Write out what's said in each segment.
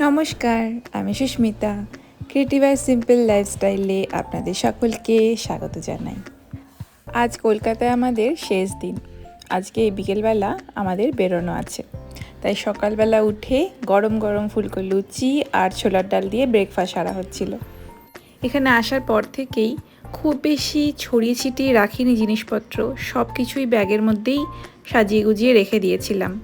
নমস্কার, আমি সুস্মিতা। ক্রিয়েটিভ আর সিম্পল লাইফস্টাইলে আপনাদের সকলকে স্বাগত জানাই। আজ কলকাতায় আমাদের শেষ দিন। আজকে এই বিকেলবেলা আমাদের বেরোনো আছে। তাই সকালবেলা উঠে গরম গরম ফুলকো লুচি আর ছোলার ডাল দিয়ে ব্রেকফাস্ট সারা হচ্ছিল। এখানে আসার পর থেকেই খুব বেশি ছড়িয়ে ছিটিয়ে রাখিনি জিনিসপত্র সব কিছুই ব্যাগের মধ্যেই সাজিয়ে গুজিয়ে রেখে দিয়েছিলাম,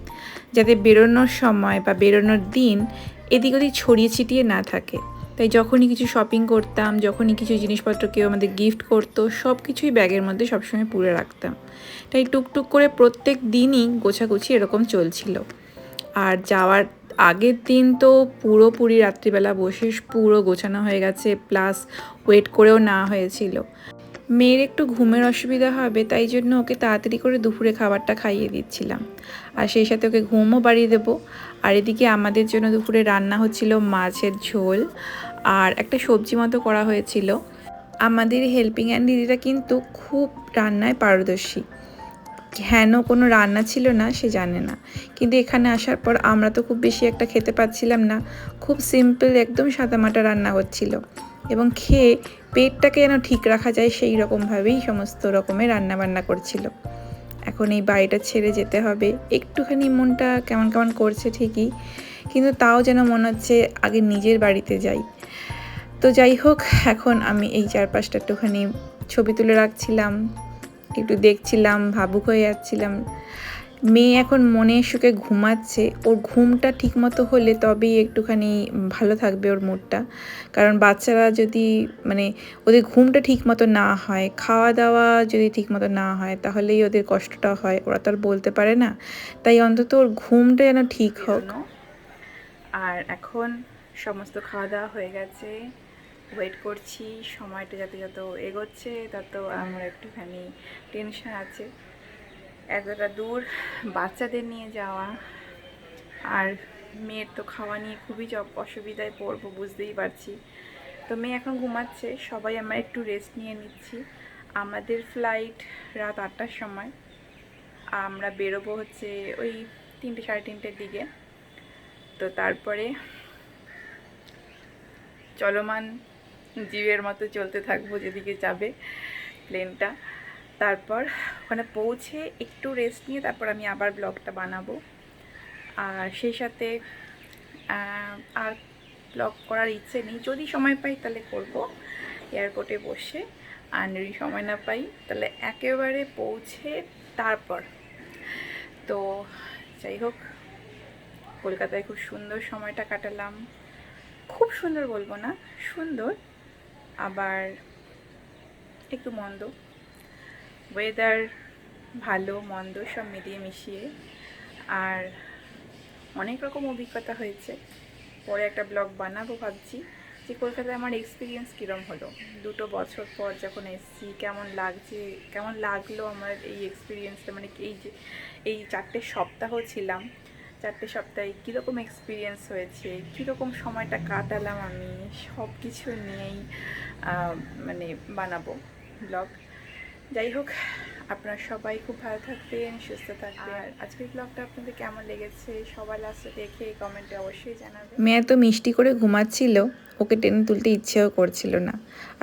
যাতে বেরোনোর সময় বা বেরোনোর দিন এদিক ওদিক ছড়িয়ে ছিটিয়ে না থাকে। তাই যখনই কিছু শপিং করতাম, যখনই কিছু জিনিসপত্র কেউ আমাদের গিফট করতো সব কিছুই ব্যাগের মধ্যে সবসময় পুরে রাখতাম। তাই টুকটুক করে প্রত্যেক দিনই গোছাগুছি এরকম চলছিল। আর যাওয়ার আগের দিন তো পুরোপুরি রাত্রিবেলা বসে পুরো গোছানো হয়ে গেছে প্লাস ওয়েট করেও না হয়েছিল। মেয়ের একটু ঘুমের অসুবিধা হবে, তাই জন্য ওকে তাড়াতাড়ি করে দুপুরে খাবারটা খাইয়ে দিচ্ছিলাম। আর সেই সাথে ওকে ঘুমও বাড়িয়ে দেবো। আর এদিকে আমাদের জন্য দুপুরে রান্না হচ্ছিল মাছের ঝোল আর একটা সবজি মতো করা হয়েছিল। আমাদের হেল্পিং অ্যান্ড দিদিটা কিন্তু খুব রান্নায় পারদর্শী। কেন কোনো রান্না ছিল না সে জানে না। কিন্তু এখানে আসার পর আমরা তো খুব বেশি একটা খেতে পাচ্ছিলাম না। খুব সিম্পল একদম সাদামাটা রান্না হচ্ছিল। এবং খেয়ে পেটটাকে যেন ঠিক রাখা যায় সেই রকমভাবেই সমস্ত রকমের রান্না বান্না করছিল। এখন এই বাড়িটা ছেড়ে যেতে হবে। একটুখানি মনটা কেমন কেমন করছে ঠিকই, কিন্তু তাও যেন মনে হচ্ছে আগে নিজের বাড়িতে যাই। তো যাই হোক, এখন আমি এই চারপাশটা একটুখানি ছবি তুলে রাখছিলাম, একটু দেখছিলাম, ভাবুক হয়ে যাচ্ছিলাম। মেয়ে এখন মনে সুখে ঘুমাচ্ছে। ওর ঘুমটা ঠিকমতো হলে তবেই একটুখানি ভালো থাকবে ওর মুডটা কারণ বাচ্চারা যদি মানে ওদের ঘুমটা ঠিকমতো না হয় খাওয়া দাওয়া যদি ঠিকমতো না হয় তাহলেই ওদের কষ্টটা হয়। ওরা তো আর বলতে পারে না। তাই অন্তত ওর ঘুমটা যেন ঠিক হোক। আর এখন সমস্ত খাওয়া দাওয়া হয়ে গেছে। ওয়েট করছি। সময়টা যাতে যত এগোচ্ছে তত আমার একটুখানি টেনশন আছে। এতটা দূর বাচ্চাদের নিয়ে যাওয়া আর মেয়ের তো খাওয়া নিয়ে খুবই অসুবিধায় পড়ব, বুঝতেই পারছি। তো মেয়ে এখন ঘুমাচ্ছে, সবাই আমরা একটু রেস্ট নিয়ে নিচ্ছি। আমাদের ফ্লাইট রাত আটটার সময়। আমরা বেরোবো হচ্ছে ওই তিনটে সাড়ে তিনটের দিকে। তো তারপরে চলমান জীবের মতো চলতে থাকব যেদিকে যাবে প্লেনটা তারপর ওখানে পৌঁছে একটু রেস্ট নিয়ে তারপর আমি আবার ব্লগটা বানাবো। আর সেই সাথে আর ব্লগ করার ইচ্ছে নেই। যদি সময় পাই তাহলে করব এয়ারপোর্টে বসে। আর যদি সময় না পাই তাহলে একেবারে পৌঁছে তারপর। তো যাই হোক, কলকাতায় খুব সুন্দর সময়টা কাটালাম। খুব সুন্দর বলব না, সুন্দর। আবার একটু মন্দ। ওয়েদার ভালো, মন্দ সব মিলিয়ে মিশিয়ে। আর অনেক রকম অভিজ্ঞতা হয়েছে। পরে একটা ব্লগ বানাবো ভাবছি যে কলকাতায় আমার এক্সপিরিয়েন্স কীরম হলো? দুটো বছর পর যখন এসছি, কেমন লাগছে, কেমন লাগল আমার এই এক্সপিরিয়েন্সটা মানে এই যে, এই চারটে সপ্তাহ ছিলাম, চারটে সপ্তাহে কীরকম এক্সপিরিয়েন্স হয়েছে? কীরকম সময়টা কাটালাম আমি? সব কিছু নিয়েই মানে বানাবো ব্লগ যাই হোক আপনারা সবাই খুব ভালো থাকবেন সুস্থ থাকবেন। আর আজকের ব্লগটা আপনাদের কেমন লেগেছে সবাই লাস্টে দেখে কমেন্টে অবশ্যই জানাবেন। মেয়ে তো মিষ্টি করে ঘুমাচ্ছিল ওকে টেনে তুলতে ইচ্ছেও করছিল না।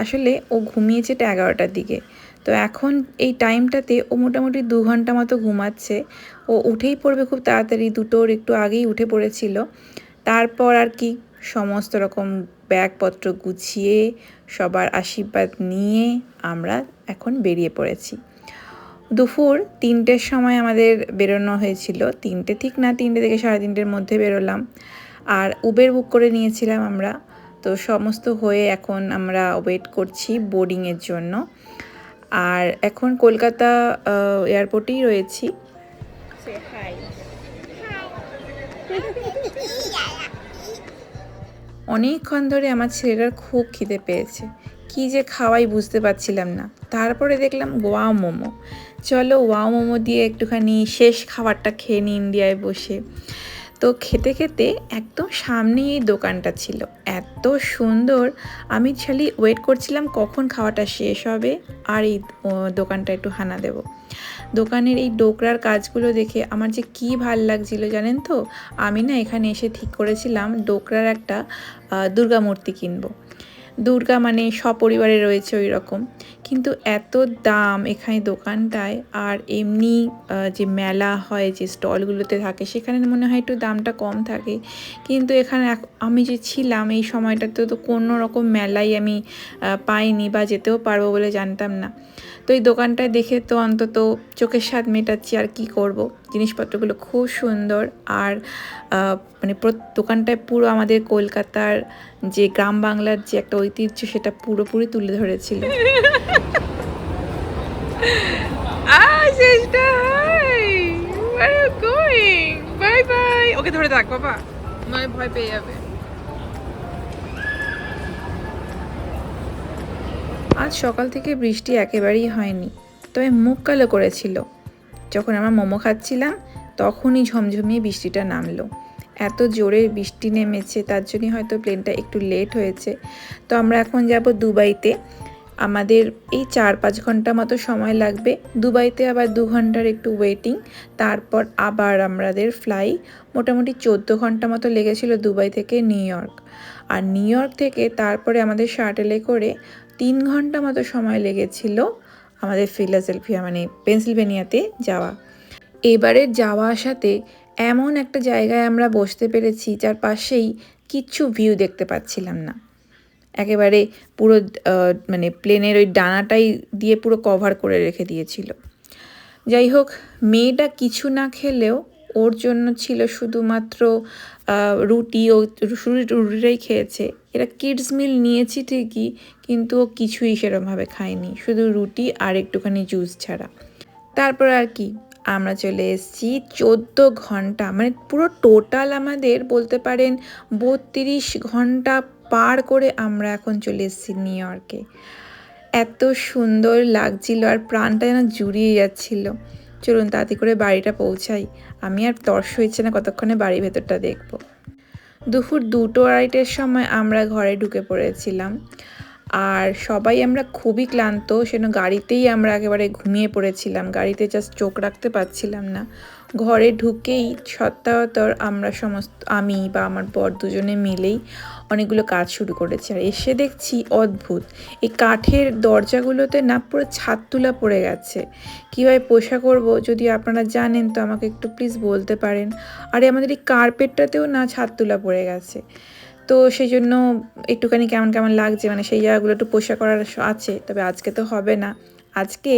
আসলে ও ঘুমিয়েছে এটা এগারোটার দিকে। তো এখন এই টাইমটাতে ও মোটামুটি দু ঘণ্টা মতো ঘুমাচ্ছে। ও উঠেই পড়বে খুব তাড়াতাড়ি দুটোর একটু আগেই উঠে পড়েছিল। তারপর আর কি সমস্ত রকম ব্যাগপত্র গুছিয়ে সবার আশীর্বাদ নিয়ে আমরা এখন বেরিয়ে পড়েছি। দুপুর তিনটের সময় আমাদের বেরোনো হয়েছিল। তিনটে ঠিক না তিনটে থেকে সাড়ে তিনটের মধ্যে বেরোলাম। আর উবের বুক করে নিয়েছিলাম আমরা। তো সমস্ত হয়ে এখন আমরা ওয়েট করছি বোর্ডিংয়ের জন্য। আর এখন কলকাতা এয়ারপোর্টেই রয়েছি। অনেকক্ষণ ধরে আমার ছেলেটার খুব খিদে পেয়েছে। কি যে খাওয়াই বুঝতে পারছিলাম না। তারপরে দেখলাম ওয়াও মোমো। চলো ওয়াও মোমো দিয়ে একটুখানি শেষ খাবারটা খেয়ে নিই ইন্ডিয়ায় বসে। তো খেতে খেতে একদম সামনেই এই দোকানটা ছিল। এত সুন্দর। আমি খালি ওয়েট করছিলাম কখন খাওয়াটা শেষ হবে। আর এই দোকানটা একটু হানা দেব। দোকানের এই ডোকরার কাজগুলো দেখে আমার যে কি ভালো লাগছিল জানেন তো? আমি না এখানে এসে ঠিক করেছিলাম, ডোকরার একটা দুর্গা মূর্তি কিনবো। দুর্গা মানে সপরিবারে রয়েছে ওই রকম কিন্তু এত দাম এখানে দোকানটায় আর এমনি যে মেলা হয়, যে স্টলগুলোতে থাকে, সেখানে মনে হয় একটু দামটা কম থাকে। কিন্তু এখানে আমি যে ছিলাম এই সময়টাতে তো কোনো রকম মেলাই আমি পাইনি বা যেতেও পারব বলে জানতাম না। তো এই দোকানটায় দেখে তো অন্তত চোখের স্বাদ মেটাচ্ছি আর কি করব। জিনিসপত্রগুলো খুব সুন্দর আর মানে প্র- দোকানটায় পুরো আমাদের কলকাতার যে গ্রাম বাংলার যে একটা ঐতিহ্য সেটা পুরোপুরি তুলে ধরেছিল. ওকে ধরে থাক বাবা। নয় ভয় পেয়ে যাবে। আজ সকাল থেকে বৃষ্টি একেবারেই হয়নি তবে মুখ কালো করেছিল। যখন আমরা মোমো খাচ্ছিলাম, তখনই ঝমঝমিয়ে বৃষ্টিটা নামলো। এত জোরে বৃষ্টি নেমেছে, তার জন্যই হয়তো প্লেনটা একটু লেট হয়েছে। তো আমরা এখন যাব দুবাইতে। আমাদের এই চার পাঁচ ঘণ্টা মতো সময় লাগবে। দুবাইতে আবার দু ঘণ্টার একটু ওয়েটিং তারপর আবার আমাদের ফ্লাই মোটামুটি চোদ্দ ঘণ্টা মতো লেগেছিল দুবাই থেকে নিউ ইয়র্ক। আর নিউ ইয়র্ক থেকে তারপরে আমাদের শাটেলে করে তিন ঘণ্টা মতো সময় লেগেছিল আমাদের ফিলাসেলফিয়া মানে পেনসিলভেনিয়াতে যাওয়া। এবারের যাওয়া আসাতে এমন একটা জায়গায় আমরা বসতে পেরেছি, যার পাশেই কিচ্ছু ভিউ দেখতে পাচ্ছিলাম না। একেবারে পুরো মানে প্লেনের ওই ডানাটাই দিয়ে পুরো কভার করে রেখে দিয়েছিল। যাই হোক, মেয়েটা কিছু না খেলেও ওর জন্য ছিল শুধুমাত্র রুটি ও রুটিটাই খেয়েছে। এরা কিডস মিল নিয়েছি ঠিকই, কিন্তু ও কিছুই সেরকমভাবে খায়নি। শুধু রুটি আর একটুখানি জুস ছাড়া। তারপর আর কি, আমরা চলে এসেছি চোদ্দ ঘণ্টা। মানে পুরো টোটাল আমাদের বলতে পারেন বত্রিশ ঘণ্টা পার করে আমরা এখন চলে এসেছি নিউ ইয়র্কে এত সুন্দর লাগছিল আর প্রাণটা যেন জুড়িয়ে যাচ্ছিল। চলুন তাতে করে বাড়িটা পৌঁছাই। আমি আর তর্স হয়েছে না, কতক্ষণে বাড়ির ভেতরটা দেখব। দুপুর দুটো আড়াইটের সময় আমরা ঘরে ঢুকে পড়েছিলাম। আর সবাই আমরা খুবই ক্লান্ত, সেন গাড়িতেই আমরা একেবারে ঘুমিয়ে পড়েছিলাম। গাড়িতে জাস্ট চোখ রাখতে পারছিলাম না। ঘরে ঢুকেই সত্তাহতর আমরা সমস্ত, আমি বা আমার বর দুজনে মিলেই অনেকগুলো কাজ শুরু করেছি। আর এসে দেখছি অদ্ভুত। এই কাঠের দরজাগুলোতে না পুরো ছাদ তুলা পড়ে গেছে। কীভাবে পোষা করব? যদি আপনারা জানেন তো আমাকে একটু প্লিজ বলতে পারেন। আর আমাদের এই কার্পেটটাতেও না ছাদ তুলা পড়ে গেছে। তো সেই জন্য একটুখানি কেমন কেমন লাগছে? মানে সেই জায়গাগুলো একটু পোষা করার আছে। তবে আজকে তো হবে না। আজকে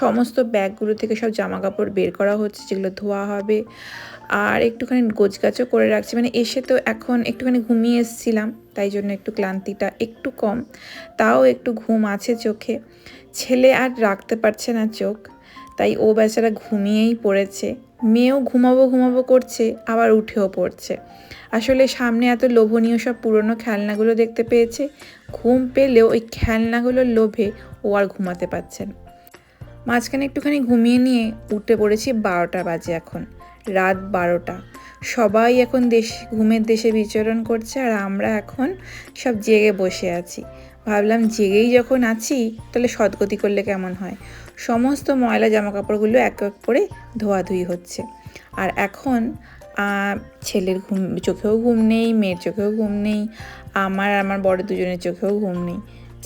সমস্ত ব্যাগগুলো থেকে সব জামা কাপড় বের করা হচ্ছে, যেগুলো ধোয়া হবে। আর একটুখানি গোছগাছও করে রাখছি। মানে এসে তো এখন একটুখানি ঘুমিয়ে এসেছিলাম, তাই জন্য একটু ক্লান্তিটা একটু কম। তাও একটু ঘুম আছে চোখে। ছেলে আর রাখতে পারছে না চোখ, তাই ও বেচারা ঘুমিয়েই পড়েছে। মেয়েও ঘুমাবো ঘুমাবো করছে, আবার উঠেও পড়ছে। আসলে সামনে এত লোভনীয় সব পুরনো খেলনাগুলো দেখতে পেয়েছে। ঘুম পেলেও ওই খেলনাগুলোর লোভে ও আর ঘুমাতে পারছে না। মাঝখানে একটুখানি ঘুমিয়ে নিয়ে উঠে পড়েছি বারোটা বাজে এখন, রাত বারোটা। সবাই এখন দেশ, ঘুমের দেশে বিচরণ করছে আর আমরা এখন সব জেগে বসে আছি। ভাবলাম জেগেই যখন আছি, তাহলে সদ্গতি করলে কেমন হয়? সমস্ত ময়লা জামা কাপড়গুলো এক এক করে ধোয়াধুয়ি হচ্ছে। আর এখন ছেলের ঘুম, চোখেও ঘুম নেই, মেয়ের চোখেও ঘুম নেই, আমার আমার বড় দুজনের চোখেও ঘুম নেই।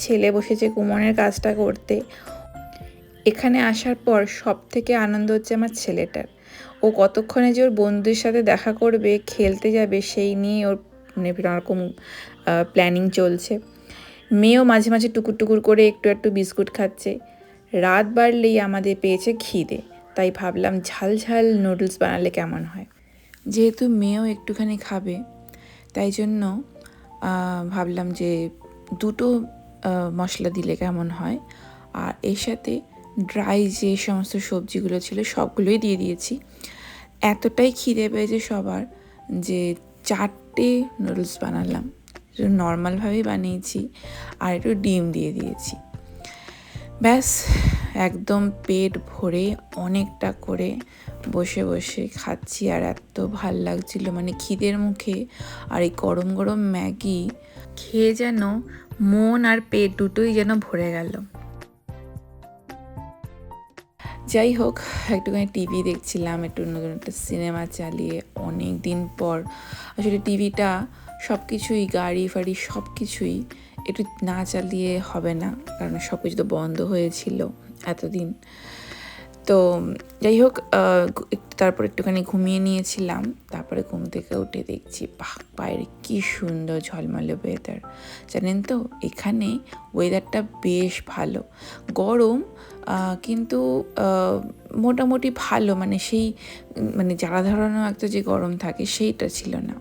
ছেলে বসেছে কুমনের কাজটা করতে। এখানে আসার পর সব থেকে আনন্দ হচ্ছে আমার ছেলেটার। ও কতক্ষণে যে ওর বন্ধুদের সাথে দেখা করবে, খেলতে যাবে, সেই নিয়ে ওর মানে রকম প্ল্যানিং চলছে। মেয়েও মাঝে মাঝে টুকুর টুকুর করে একটু একটু বিস্কুট খাচ্ছে। রাত বাড়লেই আমাদের পেয়েছে খিদে, তাই ভাবলাম ঝাল ঝাল নুডলস বানালে কেমন হয়? যেহেতু মেয়েও একটুখানি খাবে, তাই জন্য ভাবলাম যে দুটো মশলা দিলে কেমন হয়। আর এর সাথে ড্রাই যে সমস্ত সবজিগুলো ছিল সবগুলোই দিয়ে দিয়েছি। এতটাই খিদে পেয়েছে সবার যে চারটে নুডলস বানালাম। নর্মালভাবেই বানিয়েছি আর একটু ডিম দিয়ে দিয়েছি। ব্যাস, একদম পেট ভরে অনেকটা করে বসে বসে খাচ্ছি আর এত ভালো লাগছিল। মানে খিদের মুখে আর এই গরম গরম ম্যাগি খেয়ে যেন মন আর পেট দুটোই যেন ভরে গেল। যাই হোক, একটুখানি টিভি দেখছিলাম, একটু নতুন একটা সিনেমা চালিয়ে অনেক দিন পর। আসলে টিভিটা সব কিছুই গাড়ি, ফাড়ি সব কিছুই একটু না চালিয়ে হবে না, কারণ সব কিছু তো বন্ধ হয়েছিল এতদিন। তো যাই হোক তারপর একটুখানি ঘুমিয়ে নিয়েছিলাম। তারপরে ঘুম থেকে উঠে দেখছি, বাহ, বাইরে কি সুন্দর ঝলমলে ওয়েদার জানেন তো, এখানে ওয়েদারটা বেশ ভালো। গরম কিন্তু মোটামুটি ভালো। মানে সেই মানে জ্বালা ধরানো একটা যে গরম থাকে, সেইটা ছিল না।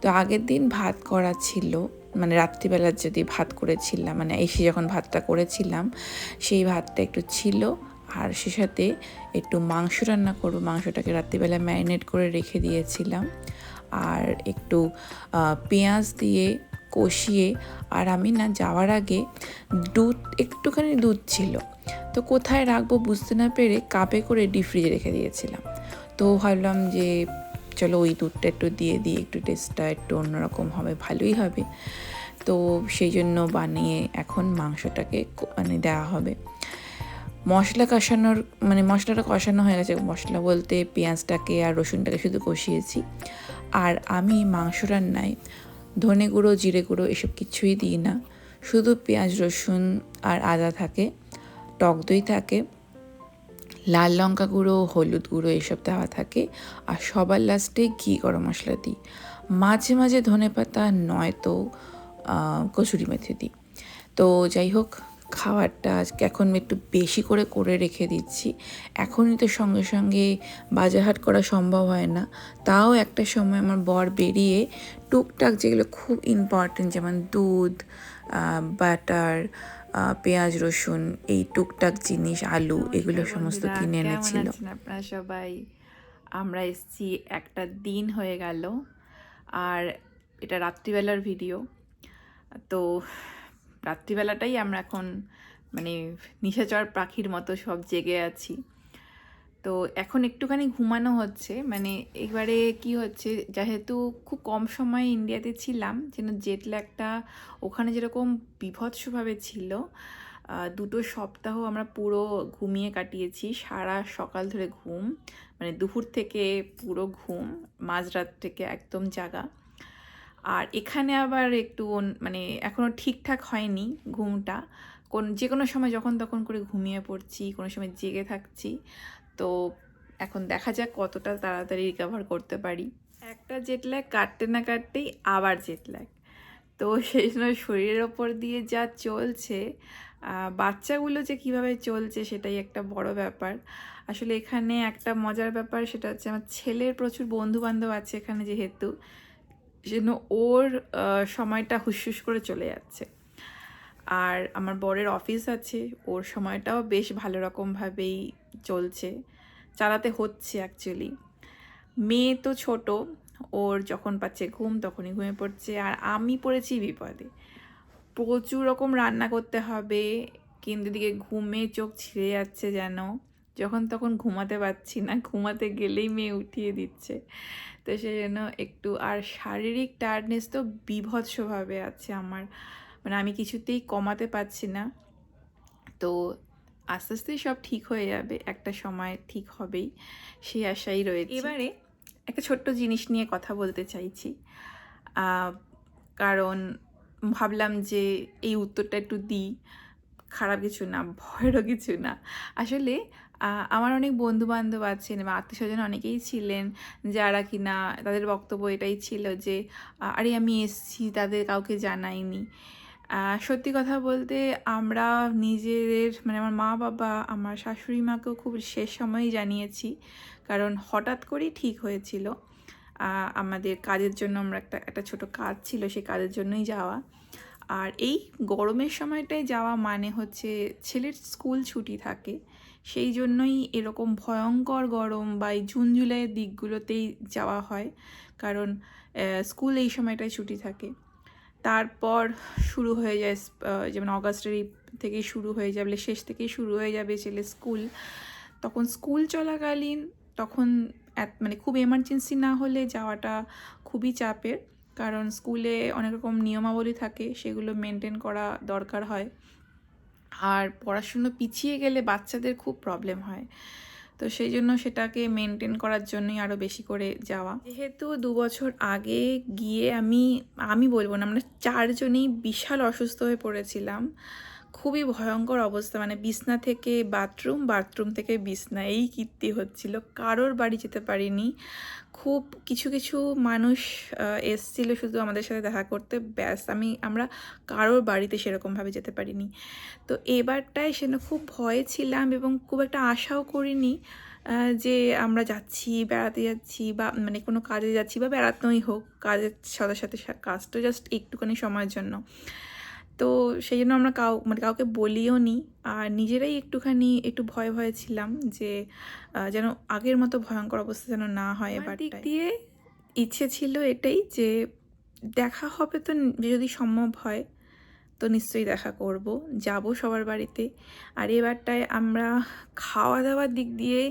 তো আগের দিন ভাত করা ছিল। মানে রাত্রিবেলার যদি ভাত করেছিলাম মানে এসে যখন ভাতটা করেছিলাম, সেই ভাতটা একটু ছিল। আর সে সাথে একটু মাংস রান্না করব। মাংসটাকে রাত্রিবেলা ম্যারিনেট করে রেখে দিয়েছিলাম। আর একটু পেঁয়াজ দিয়ে কষিয়ে, আর আমি না যাওয়ার আগে দুধ, একটুখানি দুধ ছিল। তো কোথায় রাখব বুঝতে না পেরে কাপে করে ডিপ ফ্রিজে রেখে দিয়েছিলাম। তো ভাবলাম যে, চলো ওই দুধটা একটু দিয়ে দিই, একটু টেস্টটা একটু অন্যরকম হবে, ভালোই হবে। তো সেই জন্য বানিয়ে এখন মাংসটাকে মানে দেওয়া হবে। মশলা কষানোর মানে মশলাটা কষানো হয়ে গেছে, মশলা বলতে পেঁয়াজটাকে আর রসুনটাকে শুধু কষিয়েছি। আর আমি মাংস রান্নায় ধনে গুঁড়ো, জিরে গুঁড়ো এসব কিছুই দিই না। শুধু পেঁয়াজ, রসুন আর আদা থাকে, টক দই থাকে, লাল লঙ্কা গুঁড়ো, হলুদ গুঁড়ো এসব দেওয়া থাকে, আর সবার লাস্টে ঘি গরম মশলা দিই। মাঝে মাঝে ধনে পাতা নয়তো কসুরি মেথি দিই। তো যাই হোক খাবারটা আজকে এখন একটু বেশি করে করে রেখে দিচ্ছি। এখনই তো সঙ্গে সঙ্গে বাজারহাট করা সম্ভব হয় না। তাও একটা সময় আমার বর বেরিয়ে টুকটাক যেগুলো খুব ইম্পর্টেন্ট যেমন দুধ বাটার পেঁয়াজ রসুন এই টুকটাক জিনিস আলু এগুলো সমস্ত কিনে এনেছিল। আপনারা সবাই? আমরা এসছি একটা দিন হয়ে গেল। আর এটা রাত্রিবেলার ভিডিও তো রাত্রিবেলাটাই আমরা এখন মানে নিশাচর পাখির মতো সব জেগে আছি। তো এখন একটুখানি ঘুমানো হচ্ছে। মানে এবারে কি হচ্ছে, যেহেতু খুব কম সময় ইন্ডিয়াতে ছিলাম, যেন জেট ল্যাগটা ওখানে যেরকম বিভৎসভাবে ছিল দুটো সপ্তাহ আমরা পুরো ঘুমিয়ে কাটিয়েছি, সারা সকাল ধরে ঘুম মানে দুপুর থেকে পুরো ঘুম, মাঝরাত থেকে একদম জাগা। আর এখানে আবার একটু মানে এখনও ঠিকঠাক হয়নি ঘুমটা। কোন যে কোনো সময় যখন তখন করে ঘুমিয়ে পড়ছি, কোনো সময় জেগে থাকছি। তো এখন দেখা যাক কতটা তাড়াতাড়ি রিকভার করতে পারি। একটা জেট ল্যাগ কাটতে না কাটতেই আবার জেট ল্যাগ তো সেই জন্য শরীরের ওপর দিয়ে যা চলছে বাচ্চাগুলো যে কীভাবে চলছে সেটাই একটা বড় ব্যাপার। আসলে এখানে একটা মজার ব্যাপার সেটা হচ্ছে আমার ছেলের প্রচুর বন্ধু বান্ধব আছে এখানে যেহেতু। যেন ওর সময়টা হুসহুস করে চলে যাচ্ছে। আর আমার বরের অফিস আছে, ওর সময়টাও বেশ ভালো রকমভাবেই চলছে, চালাতে হচ্ছে অ্যাকচুয়ালি মেয়ে তো ছোট, ওর যখন পাচ্ছে ঘুম তখনই ঘুমিয়ে পড়ছে, আর আমি পড়েছি বিপদে। প্রচুর রকম রান্না করতে হবে, কিন্তু দিকে ঘুমে চোখ ছিঁড়ে যাচ্ছে যেন, যখন তখন ঘুমাতে পারছি না, ঘুমাতে গেলেই মেয়ে উঠিয়ে দিচ্ছে। তো সেই জন্য একটু, আর শারীরিক টায়ার্ডনেস তো বিভৎসভাবে আছে আমার। মানে আমি কিছুতেই কমাতে পারছি না। তো আস্তে আস্তেই সব ঠিক হয়ে যাবে, একটা সময় ঠিক হবেই, সেই আশাই রয়েছে। এবারে একটা ছোট্ট জিনিস নিয়ে কথা বলতে চাইছি। কারণ ভাবলাম যে এই উত্তরটা একটু দিই। খারাপ কিছু না, ভয়েরও কিছু না। আসলে আমার অনেক বন্ধু বান্ধব আছেন বা আত্মীয় স্বজন অনেকেই ছিলেন যারা কিনা তাদের বক্তব্য এটাই ছিল যে আরে আমি এসছি, তাদের কাউকে জানাইনি। সত্যি কথা বলতে আমরা নিজেদের মানে আমার মা বাবা, আমার শাশুড়ি মাকেও খুব শেষ সময়েই জানিয়েছি, কারণ হঠাৎ করেই ঠিক হয়েছিল। আমাদের কাজের জন্য আমরা একটা একটা ছোটো কাজ ছিল সেই কাজের জন্যই যাওয়া। আর এই গরমের সময়টায় যাওয়া মানে হচ্ছে ছেলের স্কুল ছুটি থাকে। সেই জন্যই এরকম ভয়ঙ্কর গরম বা এই জুন জুলাইয়ের দিকগুলোতেই যাওয়া হয়। কারণ স্কুল এই সময়টায় ছুটি থাকে। তারপর শুরু হয়ে যায় যেমন অগাস্টের থেকেই শুরু হয়ে যাবে শেষ থেকেই শুরু হয়ে যাবে ছেলে স্কুল। তখন স্কুল চলাকালীন তখন মানে খুব এমার্জেন্সি না হলে যাওয়াটা খুবই চাপের। কারণ স্কুলে অনেক রকম নিয়মাবলী থাকে, সেগুলো মেনটেন করা দরকার হয়। আর পড়াশুনো পিছিয়ে গেলে বাচ্চাদের খুব প্রবলেম হয়। তো সেই জন্য সেটাকে মেনটেন করার জন্যই আরও বেশি করে যাওয়া। যেহেতু দু বছর আগে গিয়ে আমি আমি বলব না, আমরা চারজনেই বিশাল অসুস্থ হয়ে পড়েছিলাম। খুবই ভয়ঙ্কর অবস্থা। মানে বিছনা থেকে বাথরুম বাথরুম থেকে বিছনা। এই কীর্তি হচ্ছিল। কারোর বাড়ি যেতে পারিনি। খুব কিছু কিছু মানুষ এসছিল শুধু আমাদের সাথে দেখা করতে। ব্যাস, আমি, আমরা কারোর বাড়িতে সেরকমভাবে যেতে পারিনি। তো এবারটায় সেন খুব ভয়ে ছিলাম এবং খুব একটা আশাও করিনি যে আমরা যাচ্ছি, বেড়াতে যাচ্ছি বা মানে কোনো কাজে যাচ্ছি বা বেড়াতেই হোক, কাজের সাথে সাথে সা- কাজ তো জাস্ট একটুখানি সময়ের জন্য। তো সেই জন্য আমরা কাউ মানে কাউকে বলিও নি। আর নিজেরাই একটুখানি একটু ভয় ভয়ে ছিলাম যে যেন আগের মতো ভয়ঙ্কর অবস্থা যেন না হয় এবার দিক দিয়ে ইচ্ছে ছিল এটাই যে দেখা হবে তো যদি সম্ভব হয় তো নিশ্চয়ই দেখা করব যাব সবার বাড়িতে। আর এবারটায় আমরা খাওয়া দাওয়ার দিক দিয়ে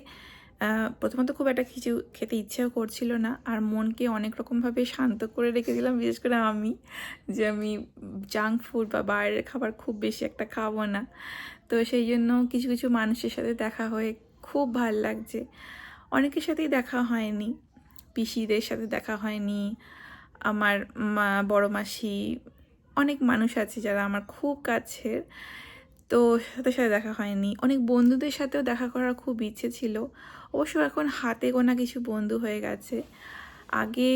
প্রথমত খুব একটা কিছু খেতে ইচ্ছেও করছিল না, আর মনকে অনেক রকমভাবে শান্ত করে রেখে দিলাম, বিশেষ করে আমি, যে আমি জাঙ্ক ফুড বা বাইরের খাবার খুব বেশি একটা খাব না। তো সেই জন্য কিছু কিছু মানুষের সাথে দেখা হয়ে খুব ভালো লাগছে। অনেকের সাথেই দেখা হয়নি, পিসিদের সাথে দেখা হয়নি, আমার মা, বড় মাসি, অনেক মানুষ আছে যারা আমার খুব কাছের, তো তাদের সাথে দেখা হয়নি। অনেক বন্ধুদের সাথেও দেখা করার খুব ইচ্ছে ছিল। অবশ্য এখন হাতে গোনা কিছু বন্ধু হয়ে গেছে। আগে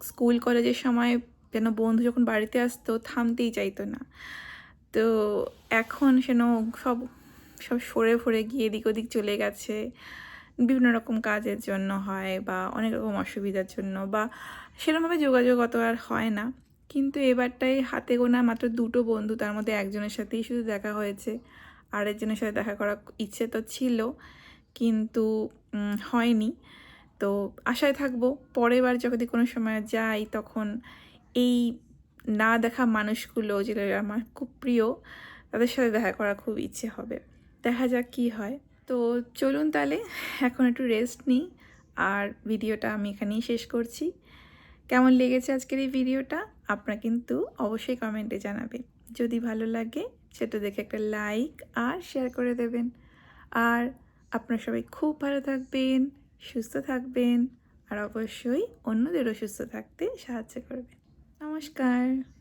স্কুল, কলেজের সময় যেন বন্ধু যখন বাড়িতে আসতো, থামতেই চাইতো না। তো এখন যেন সব সব সরে ফরে গিয়ে এদিক ওদিক চলে গেছে। বিভিন্ন রকম কাজের জন্য হয় বা অনেক রকম অসুবিধার জন্য বা সেরকমভাবে যোগাযোগ অত আর হয় না। কিন্তু এবারটাই হাতে গোনা মাত্র দুটো বন্ধু, তার মধ্যে একজনের সাথেই শুধু দেখা হয়েছে। আরেকজনের সাথে দেখা করার ইচ্ছে তো ছিল। কিন্তু হয়নি। তো আশায় থাকব পরের বার যদি কোনো সময় যাই তখন এই না দেখা মানুষগুলো যেটা আমার খুব প্রিয়, তাদের সাথে দেখা করার খুব ইচ্ছে হবে। দেখা যাক কী হয়। তো চলুন তাহলে, এখন একটু রেস্ট নিই আর ভিডিওটা আমি এখানেই শেষ করছি। কেমন লেগেছে আজকের এই ভিডিওটা? আপনারা কিন্তু অবশ্যই কমেন্টে জানাবেন। যদি ভালো লাগে, সেটা দেখে একটা লাইক আর শেয়ার করে দেবেন। আর আপনারা সবাই খুব ভালো থাকবেন, সুস্থ থাকবেন, আর অবশ্যই অন্যদেরও সুস্থ থাকতে সাহায্য করবেন। নমস্কার।